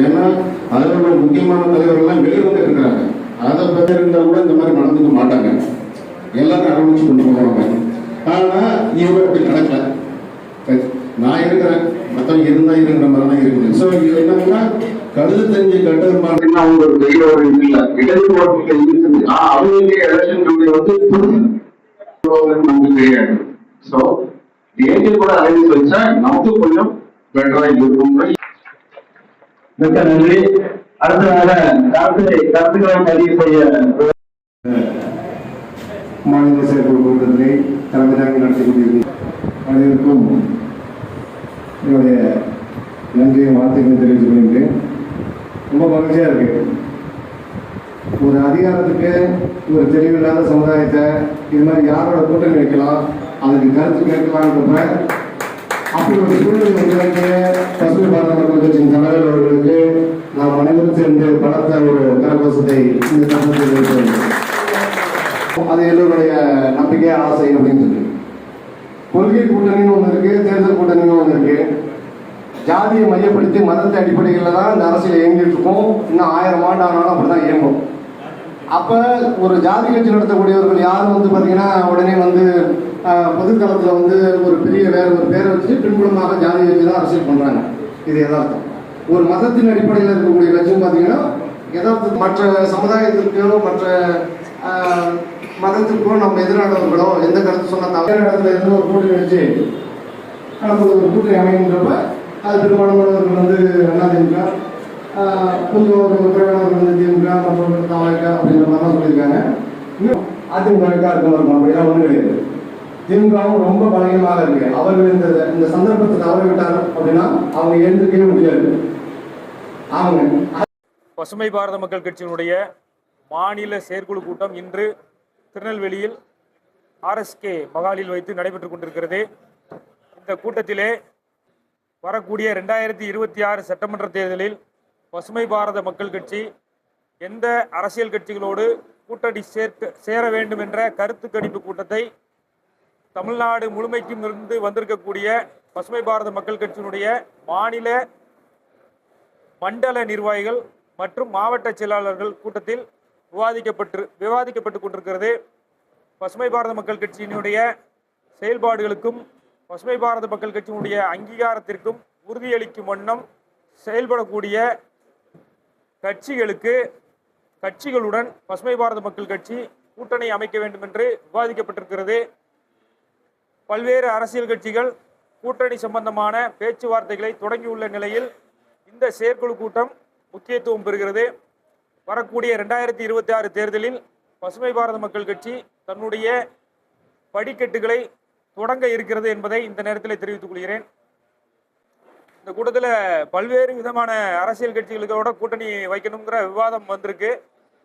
ஏன்னா அதில் உள்ள முக்கியமான தலைவர்கள்லாம் வெளியே இருக்கிறாங்க அதை பற்றி இருந்தால் கூட இந்த மாதிரி நடந்துக்க மாட்டாங்க. எல்லாரும் அரவணைச்சு கொண்டு போவாங்க. ஆனால் இவர் அப்படி நடக்கல. நான் இருக்கிறேன். மற்றவங்க இருந்தா இருக்கிற மாதிரி தான் இருக்குது. ஸோ இது என்னன்னா கழுது தெரிஞ்சு கட்டது மாதிரி அவங்க ஒரு பெரிய ஒரு இது இல்லை. இடது போட்டு இருக்குது. அவங்களுடைய எலெக்ஷன் வந்து புரிஞ்சு நமக்கு தெரியாது. ஸோ ஏஜென்ட் கூட அலைஞ்சு வச்சா நமக்கு கொஞ்சம் பெட்டராக இருக்கும் மிக்க நன்றி. அடுத்ததாக கருத்து கருத்துக்களை பதிவு செய்ய மாநில செயற்குழு கூட்டத்தை தலைமை தாங்கி நடத்தி கொண்டிருக்கிறேன் அனைவருக்கும் என்னுடைய நன்றியை வாழ்த்துக்களை தெரிவித்துக் கொள்கிறேன் ரொம்ப மகிழ்ச்சியாக இருக்கு. ஒரு அதிகாரத்துக்கு ஒரு தெளிவில்லாத சமுதாயத்தை இது மாதிரி யாரோட கூட்டணி வைக்கலாம் அதுக்கு கருத்து கேட்கலான்றப்ப அப்படி ஒரு சூழ்நிலை உருவாக்கிய பசுமை பாரத மக்கள் கட்சியின் தலைவர் அவர்களுக்கு நாம் அனைவரும் சேர்ந்து பலத்த ஒரு கரகோஷத்தை இந்த தருணத்தில் வைக்கிறோம் அது எல்லோருடைய நம்பிக்கை ஆசை அப்படின்னு சொல்லி. கொள்கை கூட்டணின்னு ஒன்று இருக்கு தேர்தல் கூட்டணின்னு ஒன்று இருக்கு. ஜாதியை மையப்படுத்தி மதத்தை அடிப்படையில் தான் இந்த அரசியல் இயங்கிட்டு இருக்கும். இன்னும் ஆயிரம் ஆண்டு ஆனாலும் அப்படிதான் இயங்கும். அப்போ ஒரு ஜாதி கட்சி நடத்தக்கூடியவர்கள் யாரும் வந்து பாத்தீங்கன்னா உடனே வந்து பொதுக்களத்தில் வந்து ஒரு பெரிய வேற ஒரு பேரை வச்சு பின்புலமாக ஜாதி கட்சி தான் அரசியல் பண்ணுறாங்க இது எதார்த்தம் ஒரு மதத்தின் அடிப்படையில் இருக்கக்கூடிய லட்சியம் பார்த்தீங்கன்னா யதார்த்த மற்ற சமுதாயத்திற்கோ மற்ற மதத்திற்கோ நம்ம எதிரானவர்களோ எந்த கருத்து சொன்னா இடத்துல இருந்து ஒரு கூட்டணி வச்சு நமக்கு ஒரு கூட்டணி அமைகின்றப்ப அது பெரும்பாலானவர்கள் வந்து அதிமுக கொஞ்சம் ஒரு குறைவானவர்கள் வந்து திமுக மற்றவர்கள் தாவக அப்படின்ற மாதிரிலாம் சொல்லியிருக்காங்க. இன்னும் அதிமுகவுக்கா இருக்கும் இருக்கும் அப்படிலாம் ஒன்றும் கிடையாது. திமுகவும் ரொம்ப பலகீனமாக இருக்கு அவர்கள் இந்த இந்த சந்தர்ப்பத்தை தவற அப்படின்னா அவங்க எழுந்திருக்கவே முடியாது. பசுமை பாரத மக்கள் கட்சியினுடைய மாநில செயற்குழு கூட்டம் இன்று திருநெல்வேலியில் ஆர்எஸ்கே மகாலில் வைத்து நடைபெற்றுக் கொண்டிருக்கிறது. இந்த கூட்டத்திலே வரக்கூடிய ரெண்டாயிரத்தி இருபத்தி ஆறு சட்டமன்ற தேர்தலில் பசுமை பாரத மக்கள் கட்சி எந்த அரசியல் கட்சிகளோடு கூட்டணி சேர்க்க சேர வேண்டும் என்ற கருத்து கணிப்பு கூட்டத்தை தமிழ்நாடு முழுமைக்கும் இருந்து வந்திருக்கக்கூடிய பசுமை பாரத மக்கள் கட்சியினுடைய மாநில மண்டல நிர்வாகிகள் மற்றும் மாவட்ட செயலாளர்கள் கூட்டத்தில் விவாதிக்கப்பட்டு விவாதிக்கப்பட்டு கொண்டிருக்கிறது. பசுமை பாரத மக்கள் கட்சியினுடைய செயல்பாடுகளுக்கும் பசுமை பாரத மக்கள் கட்சியினுடைய அங்கீகாரத்திற்கும் உறுதியளிக்கும் வண்ணம் செயல்படக்கூடிய கட்சிகளுக்கு கட்சிகளுடன் பசுமை பாரத மக்கள் கட்சி கூட்டணி அமைக்க வேண்டும் என்று விவாதிக்கப்பட்டிருக்கிறது. பல்வேறு அரசியல் கட்சிகள் கூட்டணி சம்பந்தமான பேச்சுவார்த்தைகளை தொடங்கியுள்ள நிலையில் இந்த செயற்குழு கூட்டம் முக்கியத்துவம் பெறுகிறது. வரக்கூடிய ரெண்டாயிரத்தி இருபத்தி ஆறு தேர்தலில் பசுமை பாரத மக்கள் கட்சி தன்னுடைய படிக்கட்டுகளை தொடங்க இருக்கிறது என்பதை இந்த நேரத்தில் தெரிவித்துக் கொள்கிறேன். இந்த கூட்டத்தில் பல்வேறு விதமான அரசியல் கட்சிகளுக்கோட கூட்டணி வைக்கணுங்கிற விவாதம் வந்திருக்கு.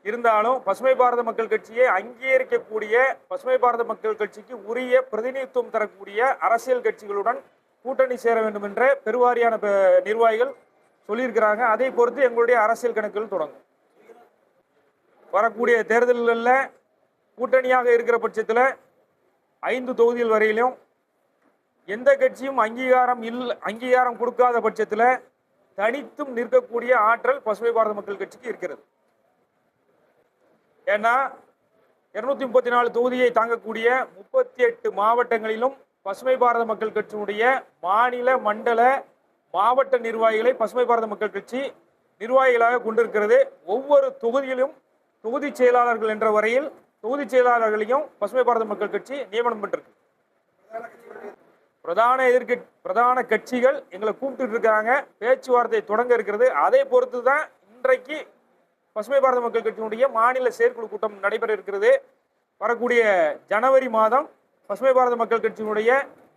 இருந்தாலும் பசுமை பாரத மக்கள் கட்சியை அங்கீகரிக்கக்கூடிய பசுமை பாரத மக்கள் கட்சிக்கு உரிய பிரதிநிதித்துவம் தரக்கூடிய அரசியல் கட்சிகளுடன் கூட்டணி சேர வேண்டும் என்ற பெருவாரியான நிர்வாகிகள் சொல்லியிருக்கிறாங்க. அதை பொறுத்து எங்களுடைய அரசியல் கணக்குகள் தொடங்கும். வரக்கூடிய தேர்தல்களில் கூட்டணியாக இருக்கிற பட்சத்தில் ஐந்து தொகுதிகள் வரையிலும் எந்த கட்சியும் அங்கீகாரம் இல் அங்கீகாரம் கொடுக்காத பட்சத்தில் தனித்தும் நிற்கக்கூடிய ஆற்றல் பசுமை பாரத மக்கள் கட்சிக்கு இருக்கிறது. ஏன்னா இருநூத்தி முப்பத்தி நாலு தொகுதியை தாங்கக்கூடிய முப்பத்தி எட்டு மாவட்டங்களிலும் பசுமை பாரத மக்கள் கட்சியினுடைய மாநில மண்டல மாவட்ட நிர்வாகிகளை பசுமை பாரத மக்கள் கட்சி நிர்வாகிகளாக கொண்டிருக்கிறது. ஒவ்வொரு தொகுதியிலும் தொகுதி செயலாளர்கள் என்ற வரையில் தொகுதி செயலாளர்களையும் பசுமை பாரத மக்கள் கட்சி நியமனம் பண்ணிருக்கு பிரதான எதிர்க்க பிரதான கட்சிகள் எங்களை கூப்பிட்டு இருக்கிறாங்க பேச்சுவார்த்தை தொடங்க இருக்கிறது. அதை பொறுத்து தான் இன்றைக்கு பசுமை பாரத மக்கள் கட்சியினுடைய மாநில செயற்குழு கூட்டம் நடைபெற இருக்கிறது. வரக்கூடிய ஜனவரி மாதம் பசுமை பாரத மக்கள் கட்சியினுடைய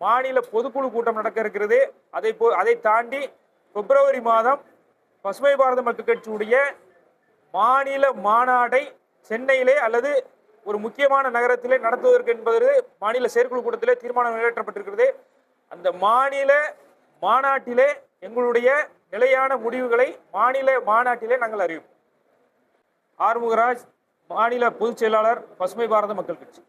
மாநில பொதுக்குழு கூட்டம் நடக்க இருக்கிறது. அதை போ அதை தாண்டி பிப்ரவரி மாதம் பசுமை பாரத மக்கள் கட்சியினுடைய மாநில மாநாடை சென்னையிலே அல்லது ஒரு முக்கியமான நகரத்திலே நடத்துவதற்கு என்பது மாநில செயற்குழு கூட்டத்திலே தீர்மானம் நிறைவேற்றப்பட்டிருக்கிறது. அந்த மாநில மாநாட்டிலே எங்களுடைய நிலையான முடிவுகளை மாநில மாநாட்டிலே நாங்கள் அறிவிப்போம். ஆறுமுகராஜ் மாநில பொதுச் செயலாளர் பசுமை பாரத மக்கள் கட்சி.